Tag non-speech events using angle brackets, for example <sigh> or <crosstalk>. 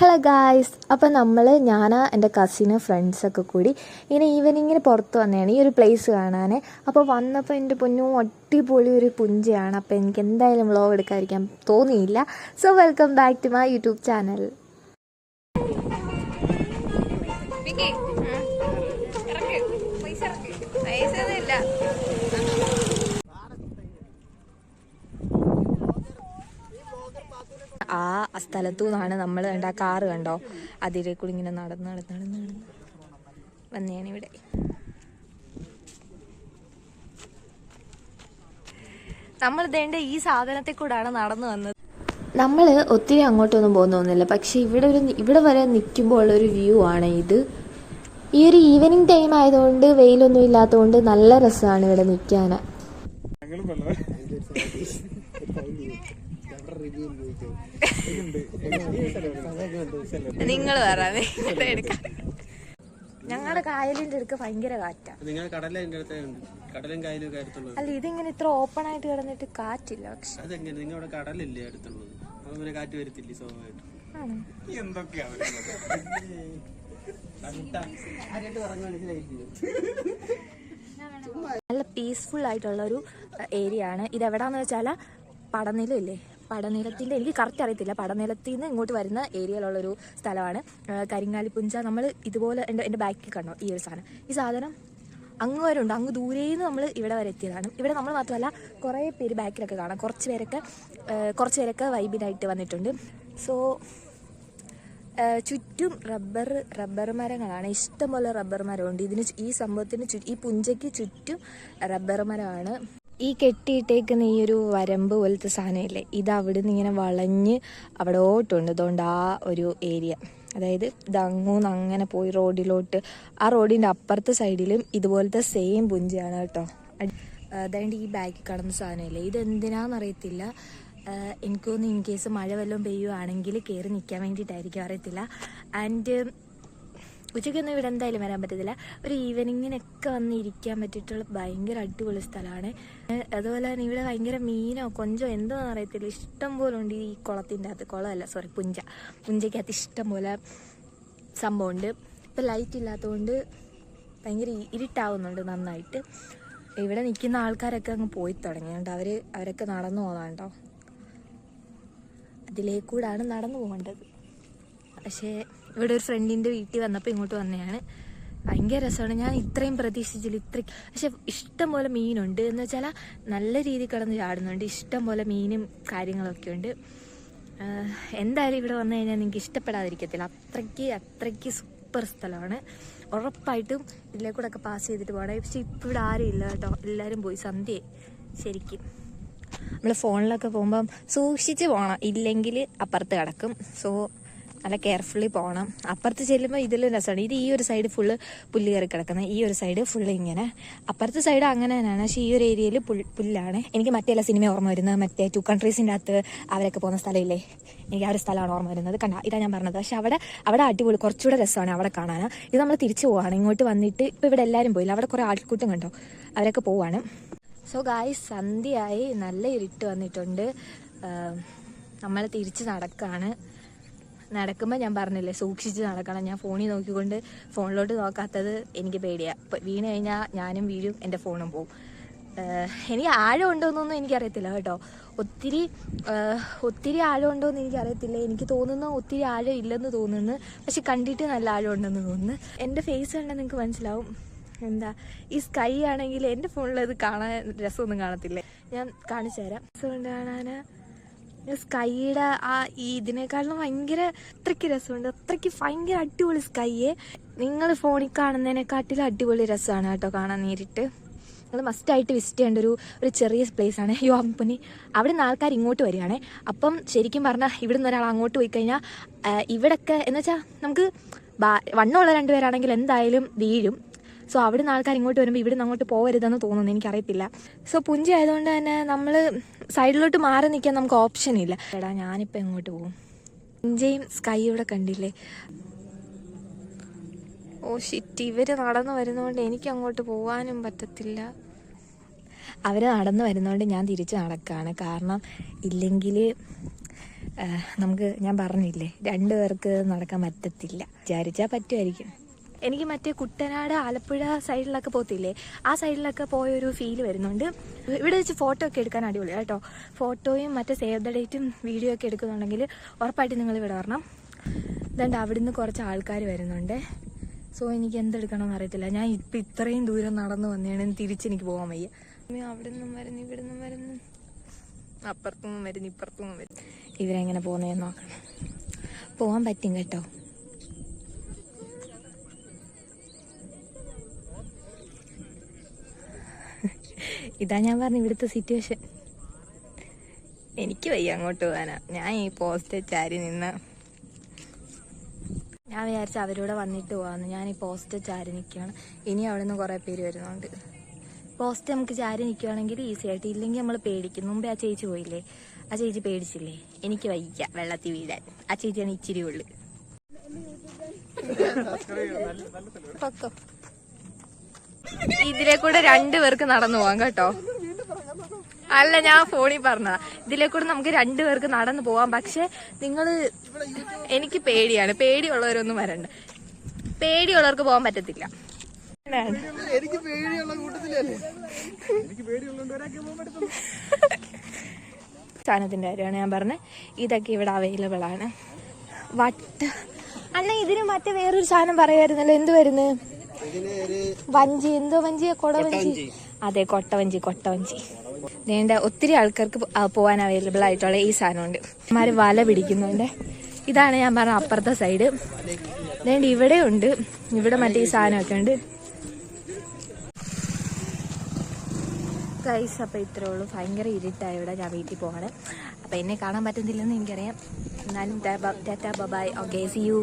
Hello guys അപ്പോൾ നമ്മൾ ഞാൻ എന്റെ കസിന് ഫ്രണ്ട്സൊക്കെ കൂടി ഇങ്ങനെ ഈവനിങ്ങിന് പുറത്ത് വന്നതാണ്. ഈ ഒരു പ്ലേസ് കാണാൻ അപ്പോൾ വന്നപ്പോൾ എന്റെ പൊന്നു അടിപൊളി ഒരു പുഞ്ചയാണ്. അപ്പോൾ എനിക്ക് എന്തായാലും വ്ളോഗ് എടുക്കാതിരിക്കാൻ തോന്നിയില്ല. So welcome back to my YouTube channel പൈസ ആ സ്ഥലത്തു നിന്നാണ് നമ്മൾ കണ്ട ആ കാറ് കണ്ടോ? അതിലെ കൂടി ഇങ്ങനെ നടന്ന് നടന്ന് നടന്ന് നടന്ന് വന്നെയാണ് ഇവിടെ. നമ്മൾ ഇതേണ്ട ഈ സാധനത്തെ കൂടാണ് നടന്നു വന്നത്. നമ്മൾ ഒത്തിരി അങ്ങോട്ടൊന്നും പോകുന്നൊന്നുമില്ല പക്ഷെ ഇവിടെ ഒരു ഇവിടെ വരെ നിൽക്കുമ്പോൾ ഉള്ളൊരു വ്യൂ ആണ് ഇത്. ഈ ഒരു ഈവനിങ് ടൈം ആയതുകൊണ്ട് വെയിലൊന്നും ഇല്ലാത്തതുകൊണ്ട് നല്ല രസമാണ് ഇവിടെ നിൽക്കാൻ <laughs> നിങ്ങൾ എടുക്കാം. ഞങ്ങളുടെ കായലിന്റെ അടുക്ക് ഭയങ്കര കാറ്റാ. നിങ്ങൾ കടല അടുത്തേ ഉണ്ട്. കടലും കായലും ഒക്കെ അടുത്തുള്ളത്. അല്ല ഇതിങ്ങനെ ഇത്ര ഓപ്പൺ ആയിട്ട് കിടന്നിട്ട് കാറ്റില്ല പക്ഷെ. അതെങ്ങനെ? നിങ്ങൾ അവിടെ കടലല്ലേ അടുത്തുള്ളത്? കാറ്റ് വരത്തില്ലേ സ്വാഭാവികമായിട്ട്? ആണോ? നല്ല പീസ്ഫുൾ ആയിട്ടുള്ള ഒരു ഏരിയ ആണ്. ഇത് എവിടാന്ന് വെച്ചാൽ പടനിലം ഇല്ലേ? പടനിലത്തിന്റെ എനിക്ക് കറക്റ്റ് അറിയത്തില്ല. പടനിലത്തിൽ നിന്ന് ഇങ്ങോട്ട് വരുന്ന ഏരിയയിലുള്ളൊരു സ്ഥലമാണ്. കരിങ്ങാലിപ്പുഞ്ച. നമ്മൾ ഇതുപോലെ എന്റെ എന്റെ ബാക്കിൽ കണ്ടോ? ഈ ഒരു സാധനം. ഈ സാധനം അങ്ങ് വരെ ഉണ്ട് അങ്ങ് ദൂരേന്ന് നമ്മൾ ഇവിടെ വരെ എത്തിയതാണ്. ഇവിടെ നമ്മൾ മാത്രമല്ല കുറേ പേര് ബാക്കിലൊക്കെ കാണാം. കുറച്ച് പേരൊക്കെ കുറച്ച് പേരൊക്കെ വൈബിനായിട്ട് വന്നിട്ടുണ്ട്. സോ ചുറ്റും റബ്ബർ റബ്ബർ മരങ്ങളാണ്. ഇഷ്ടംപോലെ റബ്ബർ മരമുണ്ട്. ഇതിന് ഈ സംഭവത്തിന് ഈ പുഞ്ചയ്ക്ക് ചുറ്റും റബ്ബർ മരമാണ്. ഈ കെട്ടിയിട്ടേക്കുന്ന ഈ ഒരു വരമ്പ് പോലത്തെ സാധനമില്ലേ ഇത് അവിടെ നിന്ന് ഇങ്ങനെ വളഞ്ഞ് അവിടെ ഓട്ടുണ്ട് അതുകൊണ്ട് ആ ഒരു ഏരിയ അതായത് ഇതങ്ങൂന്ന് അങ്ങനെ പോയി റോഡിലോട്ട്. ആ റോഡിന്റെ അപ്പുറത്തെ സൈഡിലും ഇതുപോലത്തെ സെയിം പുഞ്ചയാണ് കേട്ടോ. അതായത് ഈ ബാക്കിൽ കടന്ന സാധനമില്ലേ ഇത് എന്തിനാണെന്നറിയത്തില്ല ആഹ് എനിക്ക് ഇൻ കേസ് മഴ വല്ലതും പെയ്യുവാണെങ്കിൽ കയറി നിൽക്കാൻ വേണ്ടിയിട്ടായിരിക്കും അറിയത്തില്ല. ആൻഡ് ഉച്ചയ്ക്കൊന്നും ഇവിടെ എന്തായാലും വരാൻ പറ്റത്തില്ല. ഒരു ഈവനിങ്ങിനൊക്കെ വന്ന് ഇരിക്കാൻ പറ്റിയിട്ടുള്ള ഭയങ്കര അടിപൊളി സ്ഥലമാണ്. അതുപോലെ തന്നെ ഇവിടെ ഭയങ്കര മീനോ കൊഞ്ചോ എന്തോന്ന് അറിയത്തില്ല. ഇഷ്ടം പോലെ ഉണ്ട് ഈ കുളത്തിന്റെ അകത്ത്. കുളമല്ല സോറി പുഞ്ച. പുഞ്ചയ്ക്കകത്ത് ഇഷ്ടം പോലെ സംഭവമുണ്ട്. ഇപ്പം ലൈറ്റ് ഇല്ലാത്തതുകൊണ്ട് ഭയങ്കര ഇരുട്ടാവുന്നുണ്ട് നന്നായിട്ട്. ഇവിടെ നിൽക്കുന്ന ആൾക്കാരൊക്കെ അങ്ങ് പോയി തുടങ്ങിയുണ്ട് അവർ അവരൊക്കെ നടന്നു പോകാനുണ്ടോ അതിലേക്കൂടാണ് നടന്നു പോകേണ്ടത്. പക്ഷേ ഇവിടെ ഒരു ഫ്രണ്ടിന്റെ വീട്ടിൽ വന്നപ്പോൾ ഇങ്ങോട്ട് വന്നതാണ് ഭയങ്കര രസമാണ്. ഞാൻ ഇത്രയും പ്രതീക്ഷിച്ചില്ല ഇത്ര പക്ഷെ ഇഷ്ടം പോലെ മീനുണ്ട്. എന്ന് വെച്ചാൽ നല്ല രീതിയിൽ കിടന്ന് ചാടുന്നുണ്ട്. ഇഷ്ടം പോലെ മീനും കാര്യങ്ങളൊക്കെ ഉണ്ട്. എന്തായാലും ഇവിടെ വന്നു കഴിഞ്ഞാൽ നിങ്ങൾക്ക് ഇഷ്ടപ്പെടാതിരിക്കത്തില്ല. അത്രയ്ക്ക് അത്രയ്ക്ക് സൂപ്പർ സ്ഥലമാണ്. ഉറപ്പായിട്ടും ഇതിലെ കൂടെ ഒക്കെ പാസ് ചെയ്തിട്ട് പോകണം. പക്ഷെ ഇപ്പം ഇവിടെ ആരും ഇല്ല കേട്ടോ. എല്ലാവരും പോയി. സന്ധ്യ ശരിക്കും. നമ്മൾ ഫോണിലൊക്കെ പോകുമ്പം സൂക്ഷിച്ച് പോകണം. ഇല്ലെങ്കിൽ അപ്പുറത്ത് കിടക്കും. സോ നല്ല കെയർഫുള്ളി പോകണം അപ്പുറത്ത് ചെല്ലുമ്പോൾ ഇതിലും രസമാണ്. ഇത് ഈ ഒരു സൈഡ് ഫുള്ള് പുല്ല് കയറി കിടക്കുന്നത് ഈ ഒരു സൈഡ് ഫുള്ള് ഇങ്ങനെ. അപ്പുറത്തെ സൈഡ് അങ്ങനെ തന്നെയാണ്. പക്ഷേ ഈ ഒരു ഏരിയയിൽ പുല്ലാണ്. എനിക്ക് മറ്റേ എല്ലാ സിനിമ ഓർമ്മ വരുന്നത്. മറ്റേ ടു കൺട്രീസിന്റെ അകത്ത് അവരൊക്കെ പോകുന്ന സ്ഥലമില്ലേ? എനിക്ക് ആ ഒരു സ്ഥലമാണ് ഓർമ്മ വരുന്നത്. കണ്ട ഇതാ ഞാൻ പറഞ്ഞത്. പക്ഷെ അവിടെ അവിടെ അടിപൊളി കുറച്ചുകൂടെ രസമാണ് അവിടെ കാണാൻ. ഇത് നമ്മൾ തിരിച്ചു പോവാണ്. ഇങ്ങോട്ട് വന്നിട്ട് ഇപ്പോൾ ഇവിടെ എല്ലാവരും പോയില്ല. അവിടെ കുറേ ആൾക്കൂട്ടം കണ്ടോ? അവരൊക്കെ പോവാണ്. സോ ഗായ് സന്ധ്യയായി. നല്ല ഇരുട്ട് വന്നിട്ടുണ്ട്. നമ്മൾ തിരിച്ച് നടക്കാണ്. നടക്കുമ്പോൾ ഞാൻ പറഞ്ഞില്ലേ സൂക്ഷിച്ച് നടക്കണം. ഞാൻ ഫോണിൽ നോക്കിക്കൊണ്ട് ഫോണിലോട്ട് നോക്കാത്തത് എനിക്ക് പേടിയാണ് ഇപ്പം വീണ് കഴിഞ്ഞാൽ ഞാനും വീഴും എന്റെ ഫോണും പോവും. എനിക്ക് ആഴം ഉണ്ടോയെന്നൊന്നും എനിക്കറിയത്തില്ല കേട്ടോ. ഒത്തിരി ഒത്തിരി ആഴം ഉണ്ടോയെന്ന് എനിക്കറിയത്തില്ല. എനിക്ക് തോന്നുന്നു ഒത്തിരി ആഴം ഇല്ലെന്ന് തോന്നുന്നു. പക്ഷെ കണ്ടിട്ട് നല്ല ആഴം ഉണ്ടെന്ന് തോന്നുന്നു. എന്റെ ഫേസ് കണ്ടാൽ നിങ്ങൾക്ക് മനസ്സിലാവും. എന്താ ഈ സ്കൈ ആണെങ്കിൽ എന്റെ ഫോണിൽ അത് കാണാൻ രസമൊന്നും കാണത്തില്ലേ? ഞാൻ കാണിച്ചു തരാം. രസം കൊണ്ട് കാണാൻ സ്കൈയുടെ ആ ഈ ഇതിനേക്കാളും ഭയങ്കര അത്രയ്ക്ക് രസമുണ്ട്. അത്രയ്ക്ക് ഭയങ്കര അടിപൊളി സ്കൈയെ. നിങ്ങൾ ഫോണിൽ കാണുന്നതിനെക്കാട്ടിലും അടിപൊളി രസമാണ് കേട്ടോ കാണാൻ നേരിട്ട്. നിങ്ങൾ മസ്റ്റായിട്ട് വിസിറ്റ് ചെയ്യേണ്ട ഒരു ഒരു ചെറിയ പ്ലേസ് ആണ് യോ അമ്പനി അവിടെ നിന്ന് ആൾക്കാർ ഇങ്ങോട്ട് വരികയാണേ. അപ്പം ശരിക്കും പറഞ്ഞാൽ ഇവിടെ നിന്ന് ഒരാൾ അങ്ങോട്ട് പോയി കഴിഞ്ഞാൽ ഇവിടൊക്കെ എന്ന് വെച്ചാൽ നമുക്ക് വണ്ണമുള്ള രണ്ടുപേരാണെങ്കിൽ എന്തായാലും വീഴും. സോ അവിടെ നിന്ന് ആൾക്കാർ ഇങ്ങോട്ട് വരുമ്പോൾ ഇവിടെ നിന്ന് അങ്ങോട്ട് പോകരുതെന്ന് തോന്നുന്നു. എനിക്കറിയത്തില്ല. സോ പുഞ്ചി ആയതുകൊണ്ട് തന്നെ നമ്മൾ സൈഡിലോട്ട് മാറി നിൽക്കാൻ നമുക്ക് ഓപ്ഷൻ ഇല്ല. എടാ ഞാനിപ്പോൾ എങ്ങോട്ട് പോകും? പുഞ്ചയും സ്കൈ ഇവിടെ കണ്ടില്ലേ? ഓ ഷിറ്റ് ഇവർ നടന്നു വരുന്നതുകൊണ്ട് എനിക്ക് അങ്ങോട്ട് പോകാനും പറ്റത്തില്ല. അവർ നടന്നു വരുന്നതുകൊണ്ട് ഞാൻ തിരിച്ച് നടക്കുകയാണ് കാരണം ഇല്ലെങ്കിൽ നമുക്ക് ഞാൻ പറഞ്ഞില്ലേ രണ്ടു പേർക്ക് നടക്കാൻ പറ്റത്തില്ല. വിചാരിച്ചാൽ പറ്റുമായിരിക്കും എനിക്ക് മറ്റേ കുട്ടനാട് ആലപ്പുഴ സൈഡിലൊക്കെ പോത്തില്ലേ ആ സൈഡിലൊക്കെ പോയൊരു ഫീൽ വരുന്നുണ്ട്. ഇവിടെ വെച്ച് ഫോട്ടോ ഒക്കെ എടുക്കാൻ അടിപൊളി. കേട്ടോ. ഫോട്ടോയും മറ്റേ സേവ് ദ ഡേറ്റും വീഡിയോ ഒക്കെ എടുക്കുന്നുണ്ടെങ്കിൽ ഉറപ്പായിട്ട് നിങ്ങൾ ഇവിടെ വരണം. ഇതുണ്ട് അവിടുന്ന് കുറച്ച് ആൾക്കാർ വരുന്നുണ്ട്. സോ എനിക്ക് എന്തെടുക്കണമെന്ന് അറിയത്തില്ല. ഞാൻ ഇപ്പം ഇത്രയും ദൂരം നടന്നു വന്നതാണ് തിരിച്ചെനിക്ക് പോകാൻ വയ്യ. അവിടെ നിന്നും വരുന്നു നിന്നും വരുന്നു. അപ്പുറത്തുനിന്നും വരുന്നു ഇപ്പുറത്തുനിന്നും വരുന്നു. ഇവരെങ്ങനെ പോകുന്നതെന്ന് നോക്കണം. പോകാൻ പറ്റും കേട്ടോ. ഇതാ ഞാൻ പറഞ്ഞ ഇവിടുത്തെ സിറ്റുവേഷൻ എനിക്ക് വയ്യ അങ്ങോട്ട് പോകാനാ. ഞാൻ ഈ പോസ്റ്റ് ചാരി നിന്ന് ഞാൻ വിചാരിച്ച അവരോട് വന്നിട്ട് പോവാന്ന്. ഞാൻ ഈ പോസ്റ്റ് ചാരി നിൽക്കുകയാണ് ഇനി അവിടെ നിന്ന് കുറേ പേര് വരുന്നുണ്ട്. പോസ്റ്റ് നമുക്ക് ചാരി നിൽക്കുകയാണെങ്കിൽ ഈസി ആയിട്ട്. ഇല്ലെങ്കിൽ നമ്മൾ പേടിക്കും. മുമ്പേ ആ ചേച്ചി പോയില്ലേ? ആ ചേച്ചി പേടിച്ചില്ലേ? എനിക്ക് വയ്യ വെള്ളത്തിൽ വീഴാൻ. ആ ചേച്ചിയാണ് ഇച്ചിരി ഉള്ളു. പൊക്കോ. ഇതിലെ കൂടെ രണ്ടുപേർക്ക് നടന്നു പോവാം കേട്ടോ. അല്ല ഞാൻ ഫോണിൽ പറഞ്ഞതാ. ഇതിലെ കൂടെ നമുക്ക് രണ്ടുപേർക്ക് നടന്നു പോവാം. പക്ഷെ നിങ്ങൾ എനിക്ക് പേടിയാണ്. പേടിയുള്ളവരൊന്നും വരണ്ട. പേടിയുള്ളവർക്ക് പോകാൻ പറ്റത്തില്ല. എനിക്ക് പേടിയുള്ള കൂട്ടത്തിലല്ലേ? എനിക്ക് സാധനത്തിന്റെ കാര്യമാണ് ഞാൻ പറഞ്ഞത് ഇതൊക്കെ ഇവിടെ അവൈലബിൾ ആണ്. വട്ട്. അണ്ണ ഇതിന് മറ്റേ വേറൊരു സാധനം പറയുമായിരുന്നല്ലോ എന്ത് വരുന്നു? ഇതിന് ഒരു വഞ്ചി എന്തോ വഞ്ചിയാ കൊടവഞ്ചി. അതെ കൊട്ടവഞ്ചി കൊട്ടവഞ്ചി. നീണ്ട ഒത്തിരി ആൾക്കാർക്ക് പോകാൻ പോവാൻ അവൈലബിൾ ആയിട്ടുള്ള ഈ സാധനമുണ്ട്. മാര് വല പിടിക്കുന്നുണ്ട്. ഇതാണ് ഞാൻ പറഞ്ഞ അപ്പുറത്തെ സൈഡ് നീണ്ട ഇവിടെ ഉണ്ട്. ഇവിടെ മറ്റേ ഈ സാധനമൊക്കെ ഉണ്ട്. ഗൈസ് അപ്പോൾ ഇത്രേ ഉള്ളൂ. ഭയങ്കര ഇരുട്ടായി ഇവിടെ ഞാൻ വീട്ടിൽ പോവാണ്. അപ്പോൾ എന്നെ കാണാൻ പറ്റുന്നില്ലെന്ന് എനിക്കറിയാം. എന്നാലും tata bye bye okay see you